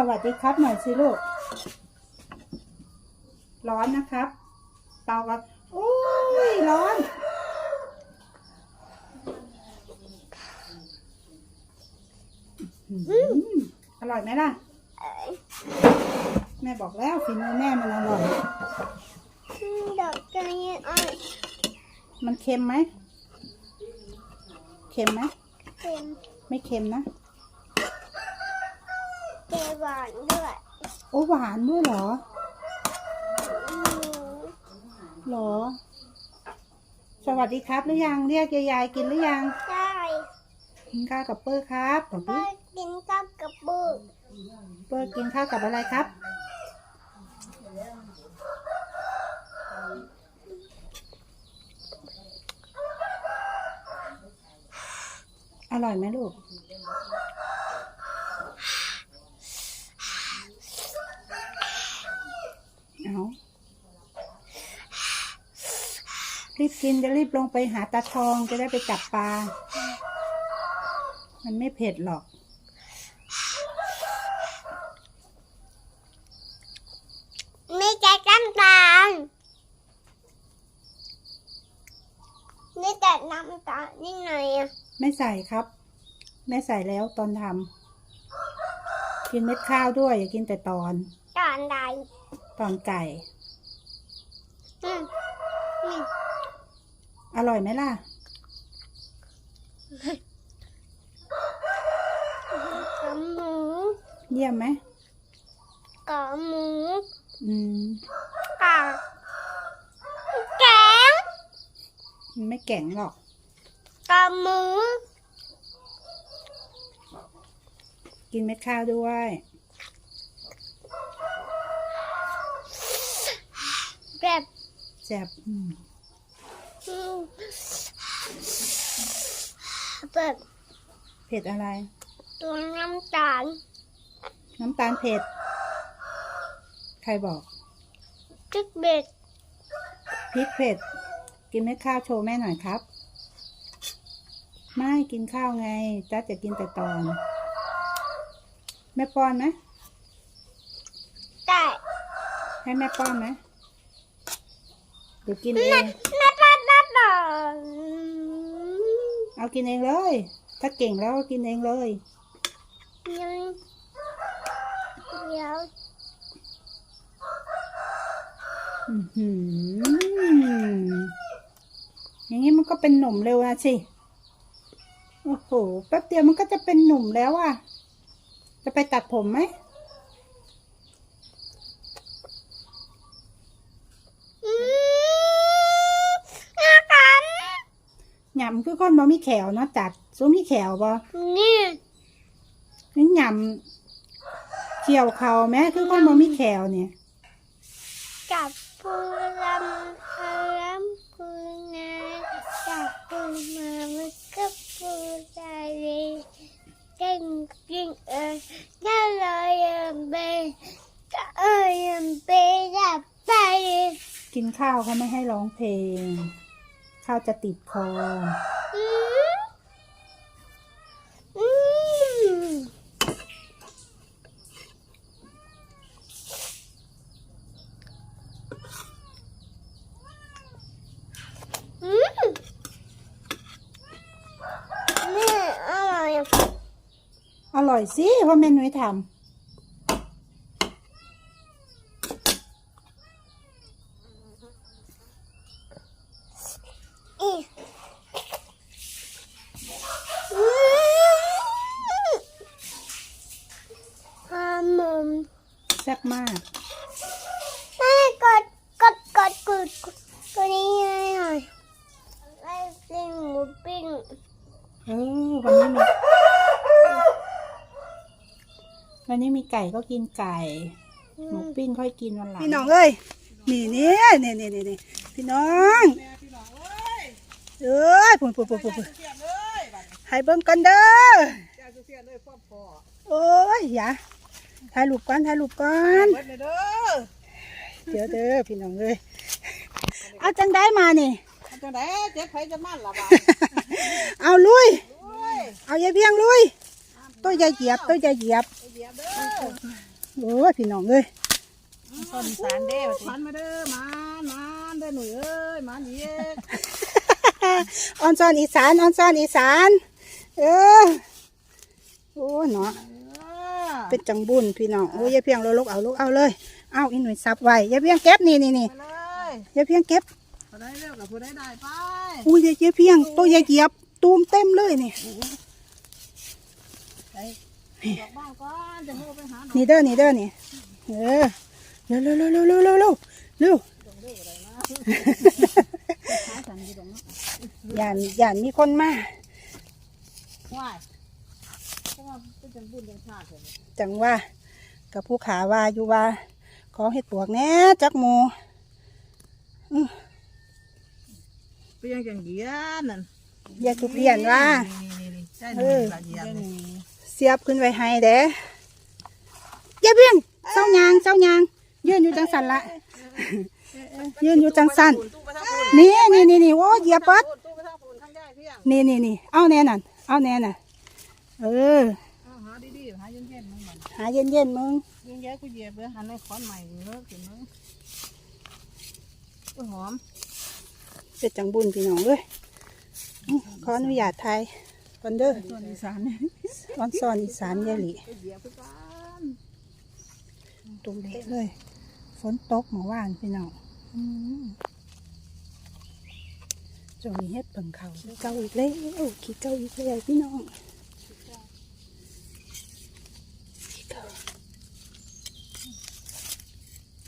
สวัสดีครับหน่อยสิลูก ร้อนนะครับ เป่ากันโอ้ย ร้อนอืมอร่อยไหมล่ะ แม่บอกแล้วฝีมือแม่มันอร่อย ดอกจันอ่อนมันเค็มไหม เค็มไหม เค็ม ไม่เค็มนะเจ หวานด้วยโอ้หวานด้วยเหรออืมเหรอ สวัสดีครับหรือยังเรียกยายๆกินหรือยังใช่กินข้าวกับเปิ้ลครับบอกก็ดิกินกับกระปุกเปิ้ลกินข้าวกับอะไรครับ อร่อยไหมลูก เอารีบกินจะรีบลงไปหาตาทองจะได้ไปจับปลา มันไม่เผ็ดหรอก ไม่ใช่น้ำตาลนี่แต่น้ำตาลนี่ไงอะไม่ใส่ครับ ไม่ใส่แล้วตอนทำกินเม็ดข้าวด้วย อย่ากินแต่ตอน ตอนใด ตอนไก่ อืมนี่อร่อยไหมล่ะกับหมูเยี่ยมไหมกับหมูอืมกับแกงมันไม่แก่งหรอกกับหมู กินเม็ดข้าวด้วย แบบแซ่บอืมอืมแบบเผ็ดอะไร ตัวน้ำตาล น้ำตาลเผ็ด ใครบอกจิ๊กเบ็ดพริกเผ็ด กินเม็ดข้าวโชว์แม่หน่อยครับ ไม่กินข้าวไงจ้าจะกินแต่ตอน แม่ป้อนไหมแต่ให้แม่ป้อนไหม หรือกินเอง นัดนัดนัดนัดเอากินเองเลย ถ้าเก่งแล้วก็กินเองเลย ยังเดี๋ยวอือหืออย่างนี้มันก็เป็นหนุ่มเร็วนะสิ โอ้โห แป๊บเดียวมันก็จะเป็นหนุ่มแล้วอะ จะไปตัดผมไหม อืมน่ากัน หยำคือคนบ่มีแขวเนาะจัดซูมีแขวบ่นี่นี่หยำเขี่ยวเขาแม้คือคนบ่มีแขวเนี่ยกับปูลำพลำปูนากับปูมามันก็ปูทะเลเก่งเก่งเอ้ยน่าลอยยังเบยก็เอ้ยยังเบยดับไปกินข้าวเขาไม่ให้ร้องเพลง ข้าวจะติดคออืมอืมอืมนี่อร่อยอร่อยสิเพราะแม่นุ้ยทอีอืมฮามุมำแซ่บมาก แม่กดกดกดกดกดตัวนี้หน่อยไอ้ปิ้งหมูปิ้ง เออวันนี้มีวันนี้มีไก่ก็กินไก่ หมูปิ้งค่อยกินวันหลังพี่น้องเอ้ยนี่นี่นี่นี่นี่นี่พี่น้องเอ้ยปุ่นปุ่นปุ่นปุ่นให้เบิ่งกันเด้อโอ้ยอย่าถ่ายรูปก่อนถ่ายรูปก่อนเบิดเลยเด้อเดี๋ยวเด้อพี่น้องเอ้ยเอาจังได้มานี่มัน จังไดเจ็บไผจะมันล่ะบ่าเอาลุยโอ้ยเอายายเพียงลุย ตัวใหญ่เหยียบตัวใหญ่เหยียบเหยียบเด้อโอ้ยพี่น้องเอ้ยคนอีสานเด้อพันมาเด้อมานมานเด้อหนุ่ยเอ้ยมานอีกออนซอนอีสานออนซอนอีสาน เออโอ้ยเนาะเออเป็นจังบุญพี่น้องโอ้ยอย่าเพียงเราลูกเอาลูกเอาเลย เอาอีหน่วยซับไว้อย่าเพียงเก็บนี่นี่นี่ไปเลยอย่าเพียงเก็บ ผู้ใดเร็วกับผู้ใดได้ไปอุ้ยอย่าเพียงตัวอย่าเหยียบตูมเต็มเลยนี่ดอกบ้านก่อนจะโทรไปหาดอกนี่เด้อนี่เด้อนี่เออเร็วเร็วเร็วเร็วเร็วเร็วเร็วเร็วหาสันอยู่ตรงนั้นย่านย่านมีคนมาว้ายเพราะว่าเป็นจังบุญจังชาติเลยจังว่ากับผู้ขาว่าอยู่ว่าขอเห็ดปวกแหน่จักหมู เป็นยังจังเหยียนนั่นอย่าทุบเรียนว่า นี่นี่ใช่เอนี่อละเหยียนนี่เสียบขึ้นไว้ให้เด้อย่าเพียงเศร้ายางเศร้ายางยืนอยู่จังสันละยืนอยู่จังสันตู้ไปทางปูนนี่นี่นี่นี่โอ้เหยียบปัดตู้ไปทางปูนทางได้เพียงนี่นี่นี่เอาแน่นั่นเอาแน่น่ะ เออ เอาหาดีๆหาเย็นๆมันมันหาเย็นเย็นๆมึงยิงแย่กูเหยียบเลยหันในขอนใหม่เลิกกินมั้งหอม เป็นจังบุญพี่น้องเลยขออนุญาตไทยก่อนเด้อส่วนอีสานออนซอนอีสานยายหลีไปเหยียบไปกันตัวเล็กเลย ฝนตกเมื่อวานพี่น้องจงมีเฮ็ดเบิ่งเขาเก้าอีกแล้วขี้เก้าอีกแล้วพี่น้องขี้เก้า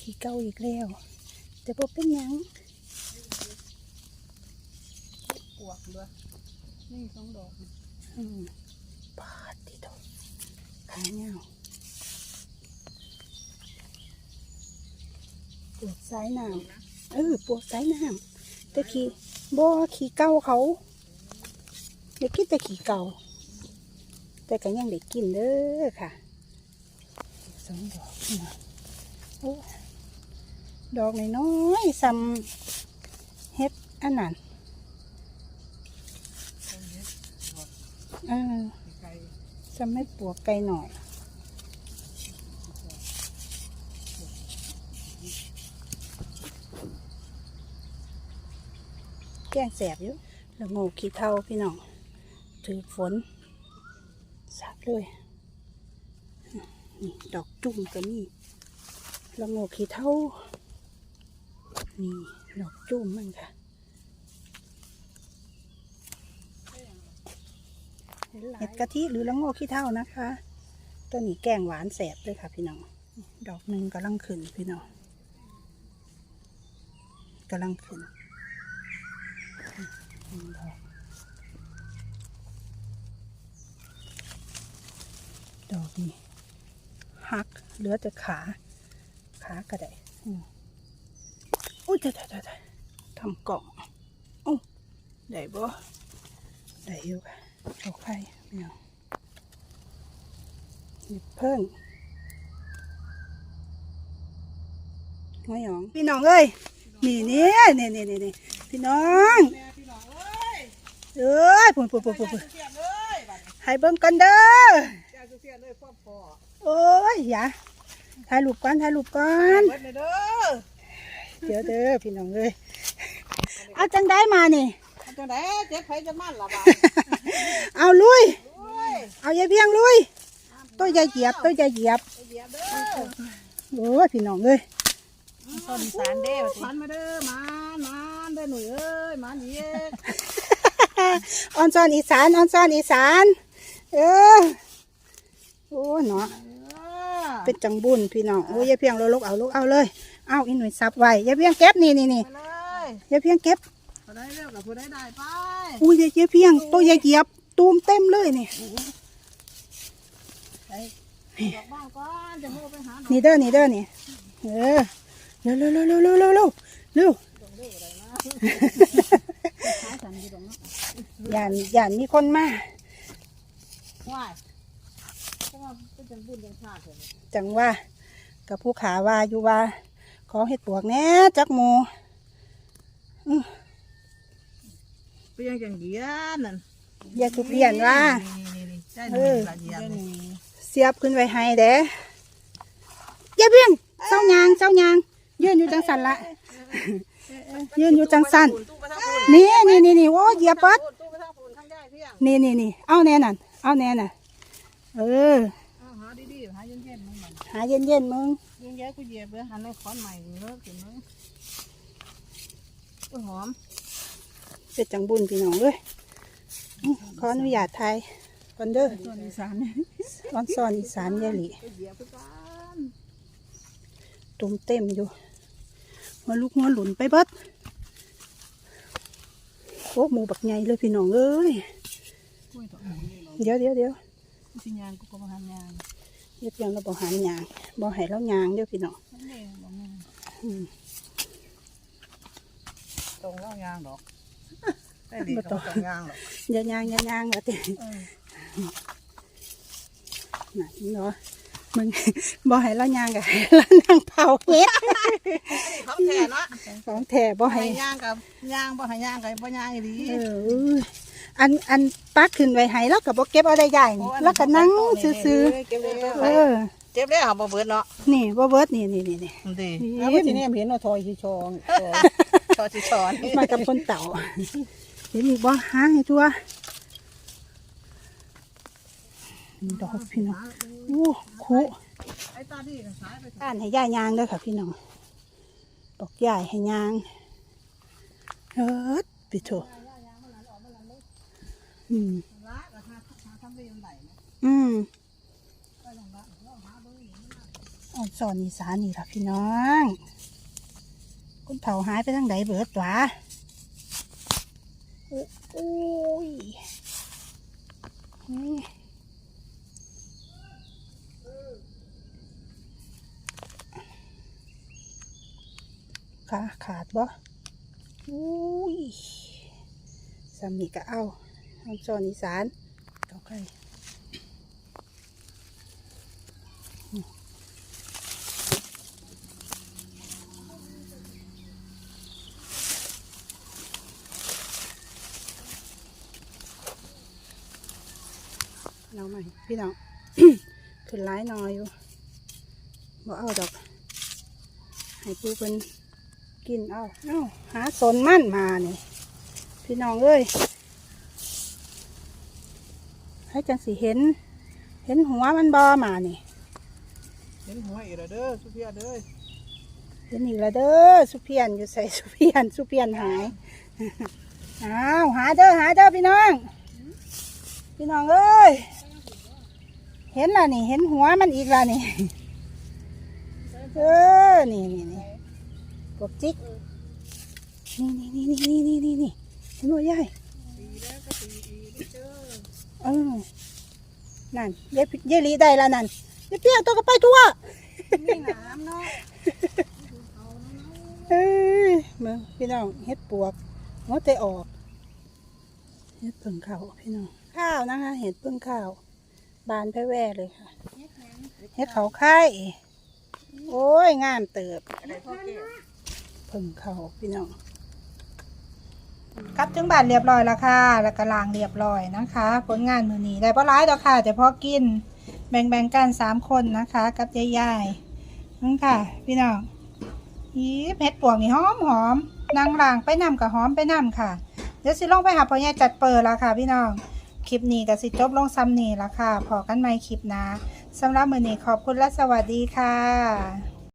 ขี้เก้าอีกแล้วแต่พบ่เป็นยัง ปวกด้วยนี่สองดอกอืมปาดติโตขาเงาปวดสายน้ำเออปวดสายน้ำแต่ขี้บ่ขี้เก่าเขาเด็กกินแต่ขี้เก่า แต่ก็ยังได้กินเด้อค่ะสองดอกนี่นะโอ้ดอกน้อยๆซ้ำเฮ็ดอันนั้น เออจะไม่ปวกไกลหน่อย แกล้งแสบอยู่แล้วโง่ขี้เท่าพี่น้อง ถือฝนสับเลยนี่ดอกจุ่มก็มีล้วโง่ขี้เท่า นี่ ดอกจุ่มมันค่ะ เห็ดกะทิหรือละโงกขี้เท่านะคะ ตัวนี้แกงหวานแสบเลยค่ะพี่น้อง ดอกหนึ่งกำลังขึ้นพี่น้องกำลังขึ้นดอกดอกนี้หักเหลือแต่ขา ขากระไดอุ้ยได้ได้ได้ทำกล่องโอ้ได้บ่ได้อยู่ค่ะ ดอกไผ่พี่น้องหยิบเพิ่งน้อยหยองพี่น้องเอ้ยนี่นี่นี่นี่นี่นี่พี่น้องแม่พี่น้องเอ้ยเอ้ยปุ่นปุ่นปุ่นปุ่นปุ่นเสียเลยบัดนี้ให้เบิ่งกันเด้อแกจะเสียเลยพ่อพ่อโอ้ยอย่าถ่ายรูปก่อนถ่ายรูปก่อนเบิดเลยเด้อเดี๋ยวเด้อพี่น้องเอ้ยเอาจังได้มานี่มัน จังไดเจ็บไผจะมั่นล่ะบัดเอาลุยโอ้ยเอาอย่าเพียงลุยตัวอย่าเหยียบตัวอย่าเหยียบไปเหยียบเด้อโอ้ยพี่น้องเอ้ยคนอีสานเด้อพันมาเด้อมานมานเด้อหนุ่ยเอ้ยมานอีกออนซอนอีสานออนซอนอีสานเออโอ้เนาะเออเป็นจังบุญพี่น้องโอ้ยอย่าเพียงเราลูกเอาลูกเอาเลยเอาอีหน่วยซับไว้อย่าเพียงเก็บนี่นี่นี่ไปเลยอย่าเพียงเก็บ ผู้ใดเร็วกับผู้ใดได้ไปอุ้ยอย่าอย่าเพียงตัวอย่าเหยียบตูมเต็มเลยนี่ดอกบ้านก่อนจะโทรไปหาดอกนี่เด้อนี่เด้อนี่เออเร็วเร็วเร็วเร็วเร็วเร็วเร็วเร็วหาสันอยู่ตรงนั้นย่านย่านมีคนมาว้ายเพราะว่าเป็นจังบุญจังชาติเลยจังว่ากับผู้ขาว่าอยู่ว่า ขอเห็ดปวกแหน่จักหมู เป็นยังจังเหยียนนั่นอย่าทุบเรียนว่านี่นี่นี่ใช่เอนี่อละเหยียนนี่เสียบขึ้นไว้ให้เด้อย่าเบี้ยงเจ้ายางเจ้ายางยืนอยู่จังสันละยืนอยู่จังสันตู้กระทะปูนนี่นี่นี่นี่โอ้เหยียบเปิดตู้กระทะปูนข้างได้เพียงนี่นี่นี่เอาแน่นั่นเอาแน่น่ะเออเอาหาดีๆหาเย็นๆมึงมันหาเย็นเย็นๆมึงยิงแย่กูเหยียบเลยหันในค้อนใหม่เลิกถึงมึงต้นหอม เป็ดจังบุญพี่น้องเลยอื้อขออนุญาตไทยก่อนเด้อส่วนอีสานเนี่ยร้อนซ้อนอีสานยายหลีไปเหยียบไปกันตุ่มเต็มอยู่หัวลูกหัวหลุนไปเบิดโอ้หมูบักใหญ่เลยพี่น้องเอ้ยกล้วยต่อหมูนี่เนาะเดี๋ยวเดี๋ยวเดี๋ยวสิยางกูก็มาหันยางเย็บยังเราบอกหันยางบ่ให้เรายางเด้อพี่น้องนั่นเองบอกแม่อืมตรงเล่ายางดอก ได้ดีเขาตรงยางหรอกอย่ายางอย่ายางว่าติเออน่ะเนาะมึงบ่ให้เรายางกับให้เรานั่งเผาเฮ็ดเขาแท้เนาะของแท้บ่บ่ให้ให้ย่างกับย่างบ่ให้ย่างกับบ่ย่างอีหลีเอออันอันปักขึ้นไว้ให้แล้วก็บ่เก็บเอาได้ใหญ่นี่แล้วก็นั่งซื่อเก็บเลยๆเออเจ็บเลยเขาบ่เบิดเนาะนี่บ่เบิดนี่นี่นี่นี่ดีนี่แล้วทีนี้เห็นว่าทอยสิชองชอสิชอนมากับคนเต่า เห็นอีกบ่หาให้ทั่วนี่ดอกพี่น้องโอ้คุอ่ายไปอ่านให้ย่ายางด้อค่ะพี่น้องบอกย่ายให้ยางเอิดปิโถอืมอืมอ่อนสอนอีสานนี่ล่ะพี่น้องคุณเผาหายไปทางไหนเบิดหวะ โอ้ยนี่ขาขาดบ่อุ้ยสามีก็เอาอ่อนสอนิสานเกาไก่ เราใหม่พี่น้องขึ้นร้ายหนอยอยู่บ่เอาดอก ให้ปูเป็นกินเอาเอ้าหาสนมั่นมานี่พี่น้องเอ้ยให้จังสิเห็น เห็นหัวมันบอมานี่เห็นหัวอีกแล้วเด้อสุเพียเด้อเห็นอีกแล้วเด้อสุเพียนอยู่ใส่สุเพียนสุเพียนหายอ้าวหาเด้อหาเด้อพี่น้อง พี่น้องเอ้ย เห็นและนี่ เห็นหัวมันอีกและนี่ เออ นี่นี่นี่พวกจิก นี่นี่นี่นี่นี่นี่นี่เห็นบ่ยายเออนั่นยายยายลีได้แล้วนั่นยายเปี้ยตัวก็ไปทั่วมีน้ำเนาะเอ้ยมึงพี่น้องเฮ็ดปวกงดแต่ออกเฮ็ดเพิ่งข้าวพี่น้อง ข้าวนะคะ เห็ดเพิ่งข้าว บานแพ่แว่เลยค่ะเฮ็ดเขาไข่โอ้ยงามเติบอะไรพ่อแก่เพิ่งข้าพี่น้องกลับถึงบ้านเรียบร้อยแล้วค่ะ แล้วก็ล้างเรียบร้อยนะคะ ผลงานมือนี้ได้บ่ร้ายดอกค่ะแต่พอกิน แบ่งๆกันสามคนนะคะ กับยายๆนั่นค่ะ พี่น้องอีเผ็ดปวงนี่หอมหอมนางลางไปนำกับหอมไปนำค่ะ เดี๋ยวสิลงไปหาพ่อใหญ่จัดเปิดแล้วค่ะ พี่น้อง คลิปนี้ก็สิจบลงซ้ำนี่ละค่ะ พอกันใหม่คลิปนะสำหรับมือนี้ขอบคุณและสวัสดีค่ะ